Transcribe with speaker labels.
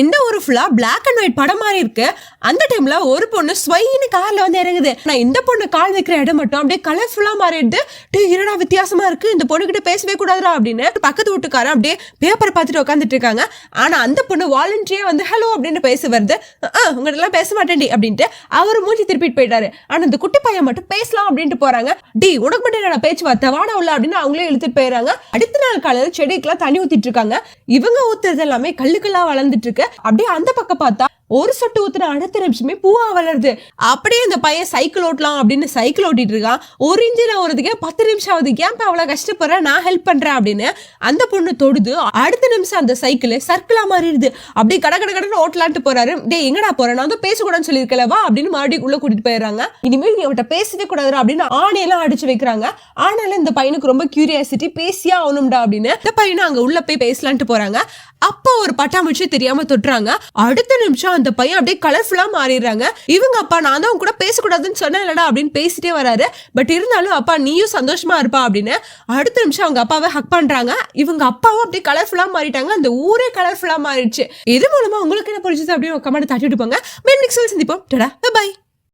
Speaker 1: இந்த ஒரு ஃபுல்லா பிளாக் அண்ட் ஒயிட் படம் மாதிரி இருக்கு. அந்த டைம்ல ஒரு பொண்ணு ஸ்வைன்னு கார்ல வந்து இறங்குது. நான் இந்த பொண்ணு கால் வைக்கிற இடம் மட்டும் அப்படியே கலர்ஃபுல்லா மாறிடுது. டே என்னடா வித்தியாசமா இருக்கு? இந்த பொண்ணு கிட்ட பேசவே கூடாதுடா அப்படின்னு பக்கத்து வீட்டுக்காரன் அப்படியே பேப்பர் பார்த்துட்டு உட்காந்துட்டு இருக்காங்க. ஆனா அந்த பொண்ணு வாலண்டியே வந்து ஹலோ அப்படின்னு பேச வருது. உங்கள்ட்ட எல்லாம் பேச மாட்டேன்டி அப்படின்ட்டு அவர் மூஞ்சி திருப்பிட்டு போயிட்டாரு. ஆனா இந்த குட்டி பையன் மட்டும் பேசலாம் அப்படின்ட்டு போறாங்க. டி உனக்கு மட்டும் நான் பேச்சு வார்த்தை வாடா உள்ள அப்படின்னு அவங்களே இழுத்துட்டு போயிடுறாங்க. அடுத்த நாள் காலையில் செடிக்கெல்லாம் தண்ணி ஊத்திட்டு இருக்காங்க. இவங்க ஊத்துறது எல்லாமே கல்லுக்கெல்லாம் வளர்ந்துட்டு இருக்கு. அப்படியே அந்த பக்கம் பார்த்தா ஒரு சொட்டு ஊத்துன அடுத்த நிமிஷமே பூவா வளருது. அப்படியே இந்த பையன் சைக்கிள் ஓட்டலாம் அப்படின்னு சைக்கிள் ஓட்டிட்டு இருக்கான். ஒரு இன்ஜின் ஓடுறதுக்கே பத்து நிமிஷம் ஆகுது. ஏன்ப்பா அவ்வளோ கஷ்டப்படுறேன் நான் ஹெல்ப் பண்றேன் அப்படின்னு அந்த பொண்ணு தொடுது. அடுத்த நிமிஷம் அந்த சைக்கிள் சர்க்கிளா மாறிடுது. அப்படியே கட கட கடன்னு ஓட்டலான்ட்டு போறாரு. டே எங்கடா போறேன் நான் வந்து பேசக்கூடாதுன்னு சொல்லியிருக்கல. வா அப்படின்னு மறுபடியும் உள்ள கூட்டிட்டு போயிடுறாங்க. இனிமேல் நீ அவட்ட பேசவே கூடாது அப்படின்னு ஆணையெல்லாம் அடிச்சு வைக்கிறாங்க. ஆனாலும் இந்த பையனுக்கு ரொம்ப கியூரியாசிட்டி பேசியா ஆகணும்டா அப்படின்னு இந்த பையனும் அங்க உள்ள போய் பேசலான்ட்டு போறாங்க. அப்போ ஒரு பட்டாம்பூச்சி தெரியாம தொட்டுறாங்க. அடுத்த நிமிஷம் அந்த பையன் அப்படியே கலர்ஃபுல்லா மாறிடுறாங்க. இவங்க அப்பா நான் தான் கூட பேசக்கூடாதுன்னு சொன்னேன் இல்லடா அப்படின்னு பேசிட்டே வராரு. பட் இருந்தாலும் அப்பா நீயும் சந்தோஷமா இருப்பா அப்படின்னு அடுத்த நிமிஷம் அவங்க அப்பாவை ஹக் பண்றாங்க. இவங்க அப்பாவும் அப்படியே கலர்ஃபுல்லா மாறிட்டாங்க. அந்த ஊரே கலர்ஃபுல்லா மாறிடுச்சு. இது மூலமா உங்களுக்கு என்ன புரிஞ்சது அப்படின்னு கமெண்ட் தட்டிட்டு போங்க மென் நெக்ஸ்ட் சந்திப்போம். டடா பை